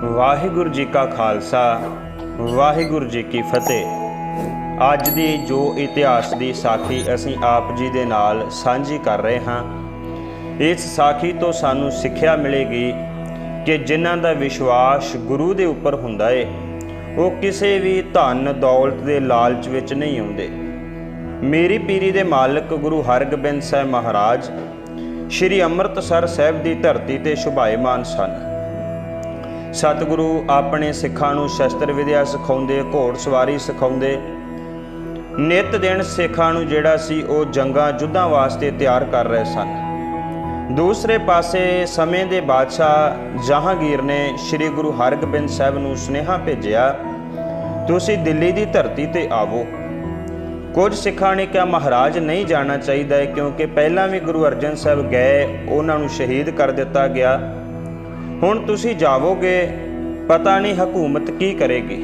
ਵਾਹਿਗੁਰੂ ਜੀ ਕਾ ਖਾਲਸਾ, ਵਾਹਿਗੁਰੂ ਜੀ ਕੀ ਫਤਿਹ। ਅੱਜ ਦੀ ਜੋ ਇਤਿਹਾਸ ਦੀ ਸਾਖੀ ਅਸੀਂ ਆਪ ਜੀ ਦੇ ਨਾਲ ਸਾਂਝੀ ਕਰ ਰਹੇ ਹਾਂ, ਇਸ ਸਾਖੀ ਤੋਂ ਸਾਨੂੰ ਸਿੱਖਿਆ ਮਿਲੇਗੀ ਕਿ ਜਿਨ੍ਹਾਂ ਦਾ ਵਿਸ਼ਵਾਸ ਗੁਰੂ ਦੇ ਉੱਪਰ ਹੁੰਦਾ ਏ, ਉਹ ਕਿਸੇ ਵੀ ਧਨ ਦੌਲਤ ਦੇ ਲਾਲਚ ਵਿੱਚ ਨਹੀਂ ਆਉਂਦੇ। ਮੇਰੀ ਪੀਰੀ ਦੇ ਮਾਲਕ ਗੁਰੂ ਹਰਗੋਬਿੰਦ ਸਾਹਿਬ ਮਹਾਰਾਜ, ਸ਼੍ਰੀ ਅੰਮ੍ਰਿਤਸਰ ਸਾਹਿਬ ਦੀ ਧਰਤੀ ਤੇ ਸ਼ੁਭਾਏਮਾਨ ਸਨ। ਸਤਿਗੁਰੂ ਆਪਣੇ ਸਿੱਖਾਂ ਨੂੰ ਸ਼ਸਤਰ ਵਿਦਿਆ ਸਿਖਾਉਂਦੇ, ਘੋੜ ਸਵਾਰੀ ਸਿਖਾਉਂਦੇ। ਨਿਤ ਦਿਨ ਸਿੱਖਾਂ ਨੂੰ ਜਿਹੜਾ ਸੀ ਉਹ ਜੰਗਾਂ ਯੁੱਧਾਂ ਵਾਸਤੇ ਤਿਆਰ ਕਰ ਰਹੇ ਸਨ। ਦੂਸਰੇ ਪਾਸੇ ਸਮੇਂ ਦੇ ਬਾਦਸ਼ਾਹ ਜਹਾਂਗੀਰ ਨੇ ਸ੍ਰੀ ਗੁਰੂ ਹਰਗੋਬਿੰਦ ਸਾਹਿਬ ਨੂੰ ਸੁਨੇਹਾ ਭੇਜਿਆ, ਤੁਸੀਂ ਦਿੱਲੀ ਦੀ ਧਰਤੀ ਤੇ ਆਵੋ। ਕੁਝ ਸਿੱਖਾਂ ਨੇ ਕਿਹਾ, ਮਹਾਰਾਜ, ਨਹੀਂ ਜਾਣਾ ਚਾਹੀਦਾ ਹੈ ਕਿਉਂਕਿ ਪਹਿਲਾਂ ਵੀ ਗੁਰੂ ਅਰਜਨ ਸਾਹਿਬ ਗਏ, ਉਹਨਾਂ ਨੂੰ ਸ਼ਹੀਦ ਕਰ ਦਿੱਤਾ ਗਿਆ। ਹੁਣ ਤੁਸੀਂ ਜਾਵੋਗੇ, ਪਤਾ ਨਹੀਂ ਹਕੂਮਤ ਕੀ ਕਰੇਗੀ।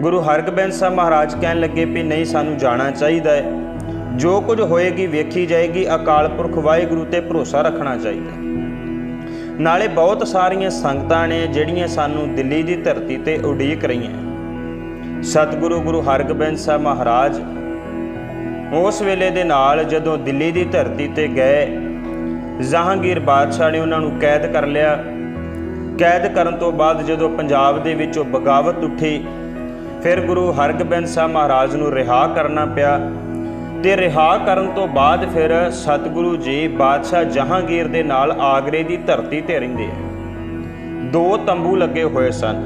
ਗੁਰੂ ਹਰਗੋਬਿੰਦ ਸਾਹਿਬ ਮਹਾਰਾਜ ਕਹਿਣ ਲੱਗੇ ਵੀ ਨਹੀਂ, ਸਾਨੂੰ ਜਾਣਾ ਚਾਹੀਦਾ ਹੈ। ਜੋ ਕੁਝ ਹੋਏਗੀ ਵੇਖੀ ਜਾਏਗੀ, ਅਕਾਲ ਪੁਰਖ ਵਾਹਿਗੁਰੂ ਤੇ ਭਰੋਸਾ ਰੱਖਣਾ ਚਾਹੀਦਾ ਨਾਲੇ ਬਹੁਤ ਸਾਰੀਆਂ ਸੰਗਤਾਂ ਨੇ ਜਿਹੜੀਆਂ ਸਾਨੂੰ ਦਿੱਲੀ ਦੀ ਧਰਤੀ ਤੇ ਉਡੀਕ ਰਹੀਆਂ ਸਤਿਗੁਰੂ ਗੁਰੂ ਹਰਗੋਬਿੰਦ ਸਾਹਿਬ ਮਹਾਰਾਜ ਉਸ ਵੇਲੇ ਦੇ ਨਾਲ ਜਦੋਂ ਦਿੱਲੀ ਦੀ ਧਰਤੀ ਤੇ ਗਏ, ਜਹਾਂਗੀਰ ਬਾਦਸ਼ਾਹ ਨੇ ਉਹਨਾਂ ਨੂੰ ਕੈਦ ਕਰ ਲਿਆ। ਕੈਦ ਕਰਨ ਤੋਂ ਬਾਅਦ ਜਦੋਂ ਪੰਜਾਬ ਦੇ ਵਿੱਚੋਂ ਬਗਾਵਤ ਉੱਠੀ, ਫਿਰ ਗੁਰੂ ਹਰਗੋਬਿੰਦ ਸਾਹਿਬ ਮਹਾਰਾਜ ਨੂੰ ਰਿਹਾ ਕਰਨਾ ਪਿਆ ਤੇ ਰਿਹਾ ਕਰਨ ਤੋਂ ਬਾਅਦ ਫਿਰ ਸਤਿਗੁਰੂ ਜੀ ਬਾਦਸ਼ਾਹ ਜਹਾਂਗੀਰ ਦੇ ਨਾਲ ਆਗਰੇ ਦੀ ਧਰਤੀ ਤੇ ਰਹਿੰਦੇ ਆ। ਦੋ ਤੰਬੂ ਲੱਗੇ ਹੋਏ ਸਨ।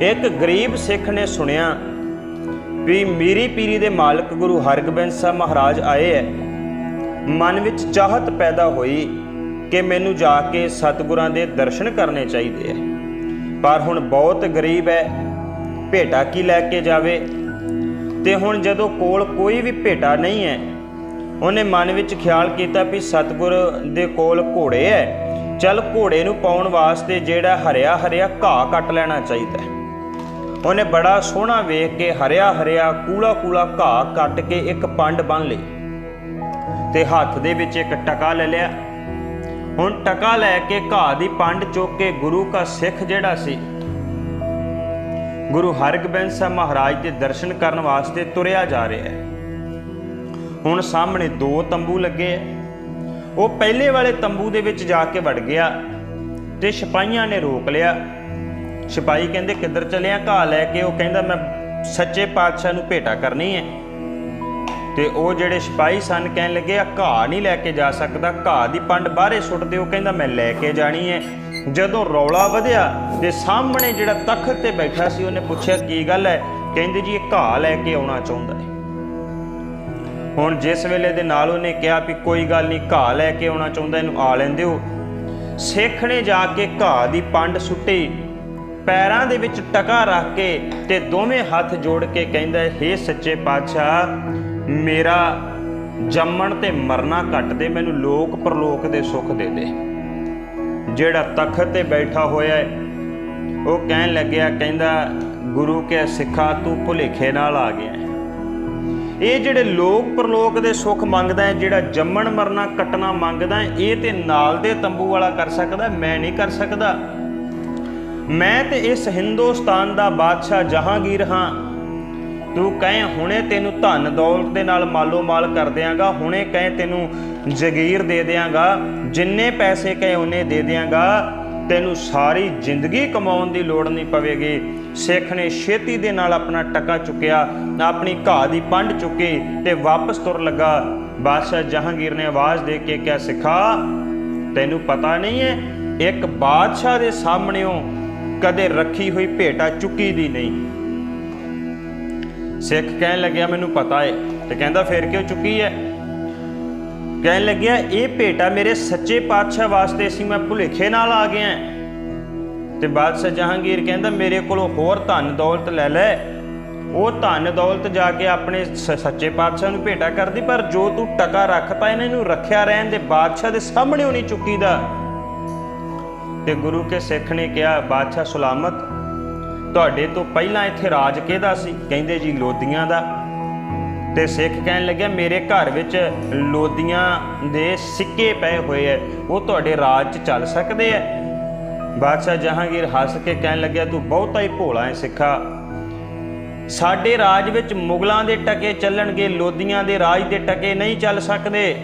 ਇੱਕ ਗਰੀਬ ਸਿੱਖ ਨੇ ਸੁਣਿਆ ਵੀ ਮੀਰੀ ਪੀਰੀ ਦੇ ਮਾਲਕ ਗੁਰੂ ਹਰਗੋਬਿੰਦ ਸਾਹਿਬ ਮਹਾਰਾਜ ਆਏ ਐ। ਮਨ ਵਿੱਚ ਚਾਹਤ ਪੈਦਾ ਹੋਈ ਕਿ ਮੈਨੂੰ ਜਾ ਕੇ ਸਤਿਗੁਰਾਂ ਦੇ ਦਰਸ਼ਨ ਕਰਨੇ ਚਾਹੀਦੇ ਐ ਪਰ ਹੁਣ ਬਹੁਤ ਗਰੀਬ ਹੈ ਭੇਟਾ ਕੀ ਲੈ ਕੇ ਜਾਵੇ? ਤੇ ਹੁਣ ਜਦੋਂ ਕੋਲ ਕੋਈ ਵੀ ਭੇਟਾ ਨਹੀਂ ਹੈ ਉਹਨੇ ਮਨ ਵਿੱਚ ਖਿਆਲ ਕੀਤਾ ਵੀ ਸਤਿਗੁਰ ਦੇ ਕੋਲ ਘੋੜੇ ਐ। ਚੱਲ ਘੋੜੇ ਨੂੰ ਪਾਉਣ ਵਾਸਤੇ ਜਿਹੜਾ ਹਰਿਆ ਹਰਿਆ ਘਾਹ ਕੱਟ ਲੈਣਾ ਚਾਹੀਦਾ ਉਹਨੇ ਬੜਾ ਸੋਹਣਾ ਵੇਖ ਕੇ ਹਰਿਆ ਹਰਿਆ ਕੂਲਾ ਕੂਲਾ ਘਾਹ ਕੱਟ ਕੇ ਇੱਕ ਪੰਡ ਬੰਨ ਲਈ ਤੇ ਹੱਥ ਦੇ ਵਿੱਚ ਇੱਕ ਟਕਾ ਲੈ ਲਿਆ। ਹੁਣ ਟਕਾ ਲੈ ਕੇ ਘਾਹ ਦੀ ਪੰਡ ਚੁੱਕ ਕੇ ਗੁਰੂ ਕਾ ਸਿੱਖ ਜਿਹੜਾ ਸੀ। ਗੁਰੂ ਹਰਗੋਬਿੰਦ ਸਾਹਿਬ ਮਹਾਰਾਜ ਦੇ ਦਰਸ਼ਨ ਕਰਨ ਵਾਸਤੇ ਤੁਰਿਆ ਜਾ ਰਿਹਾ ਹੈ। ਹੁਣ ਸਾਹਮਣੇ ਦੋ ਤੰਬੂ ਲੱਗੇ ਐ ਉਹ ਪਹਿਲੇ ਵਾਲੇ ਤੰਬੂ ਦੇ ਵਿੱਚ ਜਾ ਕੇ ਵੜ ਗਿਆ ਤੇ ਸਿਪਾਹੀਆਂ ਨੇ ਰੋਕ ਲਿਆ। ਸਿਪਾਹੀ ਕਹਿੰਦੇ, ਕਿੱਧਰ ਚੱਲਿਆ ਘਾਹ ਲੈ ਕੇ? ਉਹ ਕਹਿੰਦਾ, ਮੈਂ ਸੱਚੇ ਪਾਤਸ਼ਾਹ ਨੂੰ ਭੇਟਾ ਕਰਨੀ ਹੈ। ਤੇ ਉਹ ਜਿਹੜੇ ਸਿਪਾਹੀ ਸਨ ਕਹਿਣ ਲੱਗੇ ਆ ਘਾਹ ਨਹੀਂ ਲੈ ਕੇ ਜਾ ਸਕਦਾ, ਘਾਹ ਦੀ ਪੰਡ ਬਾਹਰੇ ਸੁੱਟ ਦਿਓ। ਕਹਿੰਦਾ, ਮੈਂ ਲੈ ਕੇ ਜਾਣੀ ਹੈ ਜਦੋਂ ਰੌਲਾ ਵਧਿਆ ਤੇ ਸਾਹਮਣੇ ਜਿਹੜਾ ਤਖਤ ਤੇ ਬੈਠਾ ਸੀ, ਉਹਨੇ ਪੁੱਛਿਆ, ਕੀ ਗੱਲ ਹੈ ਕਹਿੰਦੇ, ਜੀ, ਇਹ ਘਾਹ ਲੈ ਕੇ ਆਉਣਾ ਚਾਹੁੰਦਾ ਹੈ ਹੁਣ ਜਿਸ ਵੇਲੇ ਦੇ ਨਾਲ ਉਹਨੇ ਕਿਹਾ ਵੀ, ਕੋਈ ਗੱਲ ਨਹੀਂ, ਘਾਹ ਲੈ ਕੇ ਆਉਣਾ ਚਾਹੁੰਦਾ, ਇਹਨੂੰ ਆ ਲੈਂਦੇ ਹੋ ਸਿੱਖ ਨੇ ਜਾ ਕੇ ਘਾਹ ਦੀ ਪੰਡ ਸੁੱਟੀ, ਪੈਰਾਂ ਦੇ ਵਿੱਚ ਟਕਾ ਰੱਖ ਕੇ ਤੇ ਦੋਵੇਂ ਹੱਥ ਜੋੜ ਕੇ ਕਹਿੰਦਾ, ਹੈ ਸੱਚੇ ਪਾਤਸ਼ਾਹ ਮੇਰਾ ਜੰਮਣ ਤੇ ਮਰਨਾ ਘੱਟ ਦੇ ਮੈਨੂੰ ਲੋਕ ਪਰਲੋਕ ਦੇ ਸੁੱਖ ਦੇ ਦੇ। ਜਿਹੜਾ ਤਖਤ ਤੇ ਬੈਠਾ ਹੋਇਆ ਹੈ ਉਹ ਕਹਿਣ ਲੱਗਿਆ, ਕਹਿੰਦਾ, ਗੁਰੂ ਕੇ ਸਿੱਖਾ, ਤੂੰ ਭੁਲੇਖੇ ਨਾਲ ਆ ਗਿਆ ਇਹ ਜਿਹੜੇ ਲੋਕ ਪਰਲੋਕ ਦੇ ਸੁੱਖ ਮੰਗਦਾ ਹੈ ਜਿਹੜਾ ਜੰਮਣ, ਮਰਨਾ, ਕੱਟਣਾ ਮੰਗਦਾ ਹੈ ਇਹ ਤੇ ਨਾਲ ਦੇ ਤੰਬੂ ਵਾਲਾ ਕਰ ਸਕਦਾ ਮੈਂ ਨਹੀਂ ਕਰ ਸਕਦਾ। ਮੈਂ ਤੇ ਇਸ ਹਿੰਦੁਸਤਾਨ ਦਾ ਬਾਦਸ਼ਾਹ ਜਹਾਂਗੀਰ ਹਾਂ। ਤੂੰ ਕਹੇ, ਹੁਣੇ ਤੈਨੂੰ ਧਨ ਦੌਲਤ ਦੇ ਨਾਲ ਮਾਲੋ ਮਾਲ ਕਰ ਦਿਆਂਗਾ, ਹੁਣੇ ਕਹੇ, ਤੈਨੂੰ ਜਗੀਰ ਦੇ ਦਿਆਂਗਾ, ਜਿੰਨੇ ਪੈਸੇ ਕਹੇ, ਉਹਨੇ ਦੇ ਦਿਆਂਗਾ। ਤੈਨੂੰ ਸਾਰੀ ਜ਼ਿੰਦਗੀ ਕਮਾਉਣ ਦੀ ਲੋੜ ਨਹੀਂ ਪਵੇਗੀ। ਸਿੱਖ ਨੇ ਛੇਤੀ ਦੇ ਨਾਲ ਆਪਣਾ ਟਕਾ ਚੁੱਕਿਆ, ਆਪਣੀ ਘਾਹ ਦੀ ਪੰਡ ਚੁੱਕੀ ਤੇ ਵਾਪਸ ਤੁਰ ਲੱਗਾ। ਬਾਦਸ਼ਾਹ ਜਹਾਂਗੀਰ ਨੇ ਆਵਾਜ਼ ਦੇ ਕੇ ਕਿਹਾ, ਸਿੱਖਾ, ਤੈਨੂੰ ਪਤਾ ਨਹੀਂ ਹੈ ਇੱਕ ਬਾਦਸ਼ਾਹ ਦੇ ਸਾਹਮਣੇੋਂ ਕਦੇ ਰੱਖੀ ਹੋਈ ਭੇਟਾ ਚੁੱਕੀ ਦੀ ਨਹੀਂ। ਸਿੱਖ ਕਹਿਣ ਲੱਗਿਆ, ਮੈਨੂੰ ਪਤਾ ਏ। ਤੇ ਕਹਿੰਦਾ, ਫੇਰ ਕਿਉਂ ਚੁੱਕੀ ਐ? ਕਹਿਣ ਲੱਗਿਆ, ਇਹ ਭੇਟਾ ਮੇਰੇ ਸੱਚੇ ਪਾਤਸ਼ਾਹ ਵਾਸਤੇ ਸੀ, ਮੈਂ ਭੁਲੇਖੇ ਨਾਲ ਆ ਗਿਆ ਤੇ ਬਾਦਸ਼ਾਹ ਜਹਾਂਗੀਰ ਕਹਿੰਦਾ, ਮੇਰੇ ਕੋਲੋਂ ਹੋਰ ਧਨ ਦੌਲਤ ਲੈ ਲੈ। ਉਹ ਧਨ ਦੌਲਤ ਜਾ ਕੇ ਆਪਣੇ ਸ- ਸੱਚੇ ਪਾਤਸ਼ਾਹ ਨੂੰ ਭੇਟਾ ਕਰਦੀ, ਪਰ ਜੋ ਤੂੰ ਟਕਾ ਰੱਖਤਾ ਇਹਨਾਂ ਨੂੰ ਰੱਖਿਆ ਰਹਿਣ ਦੇ ਬਾਦਸ਼ਾਹ ਦੇ ਸਾਹਮਣੇ ਉਹ ਨਹੀਂ ਚੁੱਕੀਦਾ। ਤੇ ਗੁਰੂ ਕੇ ਸਿੱਖ ਨੇ ਕਿਹਾ, ਬਾਦਸ਼ਾਹ ਸੁਲਾਮਤ ਤੁਹਾਡੇ ਤੋਂ ਪਹਿਲਾਂ ਇੱਥੇ ਰਾਜ ਕਿਹਦਾ ਸੀ? ਕਹਿੰਦੇ ਜੀ ਲੋਧੀਆਂ ਦਾ। ਤੇ ਸਿੱਖ ਕਹਿਣ ਲੱਗਿਆ, ਮੇਰੇ ਘਰ ਵਿੱਚ ਲੋਧੀਆਂ ਦੇ ਸਿੱਕੇ ਪਏ ਹੋਏ ਐ। ਉਹ ਤੁਹਾਡੇ ਰਾਜ 'ਚ ਚੱਲ ਸਕਦੇ ਐ? ਬਾਦਸ਼ਾਹ ਜਹਾਂਗੀਰ ਹੱਸ ਕੇ ਕਹਿਣ ਲੱਗਿਆ, ਤੂੰ ਬਹੁਤਾ ਹੀ ਭੋਲਾ ਹੈ ਸਿੱਖਾ। ਸਾਡੇ ਰਾਜ ਵਿੱਚ ਮੁਗਲਾਂ ਦੇ ਟਕੇ ਚੱਲਣਗੇ, ਲੋਧੀਆਂ ਦੇ ਰਾਜ ਦੇ ਟਕੇ ਨਹੀਂ ਚੱਲ ਸਕਦੇ।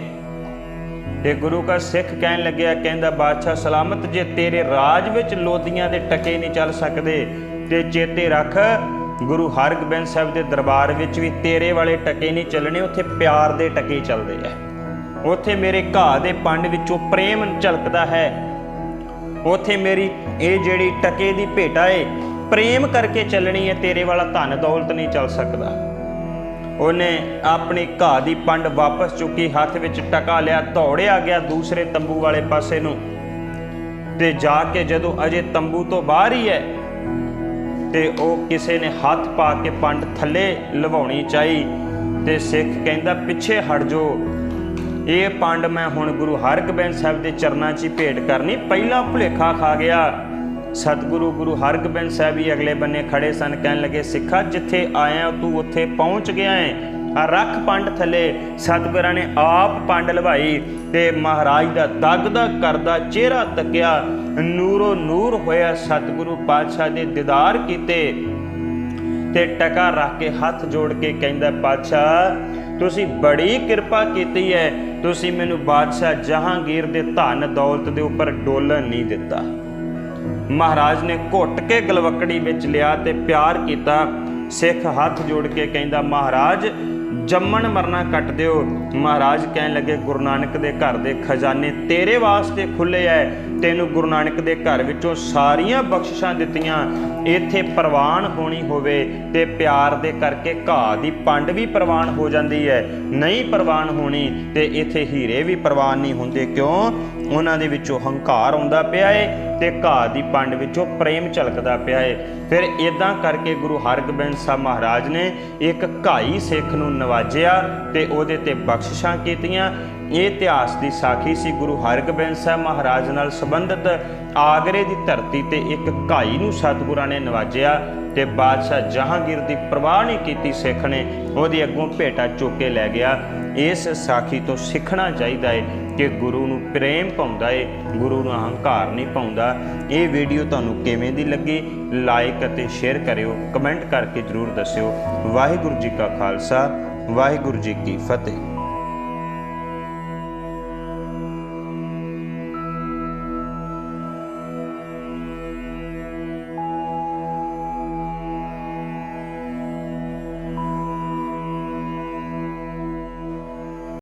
ਤੇ ਗੁਰੂ ਕਾ ਸਿੱਖ ਕਹਿਣ ਲੱਗਿਆ, ਕਹਿੰਦਾ, ਬਾਦਸ਼ਾਹ, ਸਲਾਮਤ ਜੇ ਤੇਰੇ ਰਾਜ ਵਿੱਚ ਲੋਧੀਆਂ ਦੇ ਟਕੇ ਨਹੀਂ ਚੱਲ ਸਕਦੇ ਤੇ ਚੇਤੇ ਰੱਖ। ਗੁਰੂ ਹਰਗੋਬਿੰਦ ਸਾਹਿਬ ਦੇ ਦਰਬਾਰ ਵਿੱਚ ਵੀ ਤੇਰੇ ਵਾਲੇ ਟਕੇ ਨਹੀਂ ਚੱਲਣੇ, ਉੱਥੇ ਪਿਆਰ ਦੇ ਟਕੇ ਚੱਲਦੇ ਆ ਉੱਥੇ ਮੇਰੇ ਘਾਹ ਦੇ ਪੰਡ ਵਿੱਚੋਂ ਪ੍ਰੇਮ ਝਲਕਦਾ ਹੈ। ਉੱਥੇ ਮੇਰੀ ਇਹ ਜਿਹੜੀ ਟਕੇ ਦੀ ਭੇਟਾ ਏ ਪ੍ਰੇਮ ਕਰਕੇ ਚੱਲਣੀ ਹੈ ਤੇਰੇ ਵਾਲਾ ਧਨ ਦੌਲਤ ਨਹੀਂ ਚੱਲ ਸਕਦਾ। ਉਹਨੇ ਆਪਣੀ ਘਾਹ ਦੀ ਪੰਡ ਵਾਪਸ ਚੁੱਕੀ, ਹੱਥ ਵਿੱਚ ਟਕਾ ਲਿਆ ਦੌੜਿਆ ਗਿਆ ਦੂਸਰੇ ਤੰਬੂ ਵਾਲੇ ਪਾਸੇ ਨੂੰ। ਤੇ ਜਾ ਕੇ ਜਦੋਂ ਅਜੇ ਤੰਬੂ ਤੋਂ ਬਾਹਰ ਹੀ ਹੈ ਤੇ ਉਹ ਕਿਸੇ ਨੇ ਹੱਥ ਪਾ ਕੇ ਪੰਡ ਥੱਲੇ ਲਵਾਉਣੀ ਚਾਹੀ ਤੇ ਸਿੱਖ ਕਹਿੰਦਾ, ਪਿੱਛੇ ਹਟ ਜੋ। ਇਹ ਪੰਡ ਮੈਂ ਹੁਣ ਗੁਰੂ ਹਰਗੋਬਿੰਦ ਸਾਹਿਬ ਦੇ ਚਰਨਾਂ 'ਚ ਹੀ ਭੇਟ ਕਰਨੀ। ਪਹਿਲਾਂ ਭੁਲੇਖਾ ਖਾ ਗਿਆ। ਸਤਿਗੁਰੂ ਗੁਰੂ ਹਰਗੋਬਿੰਦ ਸਾਹਿਬ ਹੀ ਅਗਲੇ ਬੰਨੇ ਖੜੇ ਸਨ, ਕਹਿਣ ਲੱਗੇ, ਸਿੱਖਾ, ਜਿੱਥੇ ਆਇਆ ਤੂੰ, ਉੱਥੇ ਪਹੁੰਚ ਗਿਆ ਹੈ। ਆ ਰੱਖ ਪੰਡ ਥੱਲੇ। ਸਤਿਗੁਰਾਂ ਨੇ ਆਪ ਪੰਡ ਲਵਾਈ ਤੇ ਮਹਾਰਾਜ ਦਾ ਦਗਦਾ ਕਰਦਾ ਚਿਹਰਾ ਤੱਕਿਆ। ਨੂਰੋ ਨੂਰ ਹੋਇਆ ਸਤਿਗੁਰੂ ਪਾਤਸ਼ਾਹ ਦੇ ਦੀਦਾਰ ਕੀਤੇ ਤੇ ਟਕਾ ਰੱਖ ਕੇ ਹੱਥ ਜੋੜ ਕੇ ਕਹਿੰਦਾ, ਪਾਤਸ਼ਾਹ, ਤੁਸੀਂ ਬੜੀ ਕਿਰਪਾ ਕੀਤੀ ਹੈ। ਤੁਸੀਂ ਮੈਨੂੰ ਬਾਦਸ਼ਾਹ ਜਹਾਂਗੀਰ ਦੇ ਧਨ ਦੌਲਤ ਦੇ ਉੱਪਰ ਡੋਲਣ ਨਹੀਂ ਦਿੱਤਾ। ਮਹਾਰਾਜ ਨੇ ਘੁੱਟ ਕੇ ਗਲਵਕੜੀ ਵਿੱਚ ਲਿਆ ਤੇ ਪਿਆਰ ਕੀਤਾ। ਸਿੱਖ ਹੱਥ ਜੋੜ ਕੇ ਕਹਿੰਦਾ, ਮਹਾਰਾਜ ਜੰਮਣ ਮਰਨਾ ਕੱਟ ਦਿਓ। ਮਹਾਰਾਜ ਕਹਿਣ ਲੱਗੇ, ਗੁਰੂ ਨਾਨਕ ਦੇ ਘਰ ਦੇ ਖਜ਼ਾਨੇ ਤੇਰੇ ਵਾਸਤੇ ਖੁੱਲੇ ਐ। ਤੈਨੂੰ ਗੁਰੂ ਨਾਨਕ ਦੇ ਘਰ ਵਿੱਚੋਂ ਸਾਰੀਆਂ ਬਖਸ਼ਿਸ਼ਾਂ ਦਿੱਤੀਆਂ। ਇੱਥੇ ਪ੍ਰਵਾਨ ਹੋਣੀ ਹੋਵੇ ਤੇ ਪਿਆਰ ਦੇ ਕਰਕੇ ਘਾਹ ਦੀ ਪੰਡ ਵੀ ਪ੍ਰਵਾਨ ਹੋ ਜਾਂਦੀ ਹੈ ਨਹੀਂ ਪ੍ਰਵਾਨ ਹੋਣੀ ਤੇ ਇੱਥੇ ਹੀਰੇ ਵੀ ਪ੍ਰਵਾਨ ਨਹੀਂ ਹੁੰਦੇ। ਕਿਉਂ? ਉਹਨਾਂ ਦੇ ਵਿੱਚੋਂ ਹੰਕਾਰ ਆਉਂਦਾ ਪਿਆ ਏ। ਤੇ ਘਾਹ ਦੀ ਪੰਡ ਵਿੱਚੋਂ ਪ੍ਰੇਮ ਝਲਕਦਾ ਪਿਆ ਏ। ਫਿਰ ਇਦਾਂ ਕਰਕੇ ਗੁਰੂ ਹਰਗੋਬਿੰਦ ਸਾਹਿਬ ਮਹਾਰਾਜ ਨੇ ਇੱਕ ਘਾਈ ਸਿੱਖ ਨੂੰ ਨਵਾਜਿਆ ਤੇ ਉਹਦੇ ਤੇ ਬਖਸ਼ਿਸ਼ਾਂ ਕੀਤੀਆਂ। ਇਹ ਇਤਿਹਾਸ ਦੀ ਸਾਖੀ ਸੀ ਗੁਰੂ ਹਰਗੋਬਿੰਦ ਸਾਹਿਬ ਮਹਾਰਾਜ ਨਾਲ ਸੰਬੰਧਿਤ। ਆਗਰੇ ਦੀ ਧਰਤੀ ਤੇ ਇੱਕ ਘਾਈ ਨੂੰ ਸਤਿਗੁਰਾਂ ਨੇ ਨਵਾਜਿਆ ਤੇ ਬਾਦਸ਼ਾਹ ਜਹਾਂਗੀਰ ਦੀ ਪ੍ਰਵਾਹ ਨਹੀਂ ਕੀਤੀ ਸਿੱਖ ਨੇ। ਉਹਦੀ ਅੱਗੋਂ ਭੇਟਾ ਚੁੱਕ ਕੇ ਲੈ ਗਿਆ। ਇਸ ਸਾਖੀ ਤੋਂ ਸਿੱਖਣਾ ਚਾਹੀਦਾ ਹੈ ਕਿ ਗੁਰੂ ਨੂੰ ਪ੍ਰੇਮ ਪਾਉਂਦਾ ਏ, ਗੁਰੂ ਨੂੰ ਅਹੰਕਾਰ ਨਹੀਂ ਪਾਉਂਦਾ। ਇਹ ਵੀਡੀਓ ਤੁਹਾਨੂੰ ਕਿਵੇਂ ਦੀ ਲੱਗੀ? ਲਾਈਕ ਅਤੇ ਸ਼ੇਅਰ ਕਰਿਓ ਕਮੈਂਟ ਕਰਕੇ ਜਰੂਰ ਦੱਸਿਓ। ਵਾਹਿਗੁਰੂ ਜੀ ਕਾ ਖਾਲਸਾ, ਵਾਹਿਗੁਰੂ ਜੀ ਕੀ ਫਤਿਹ।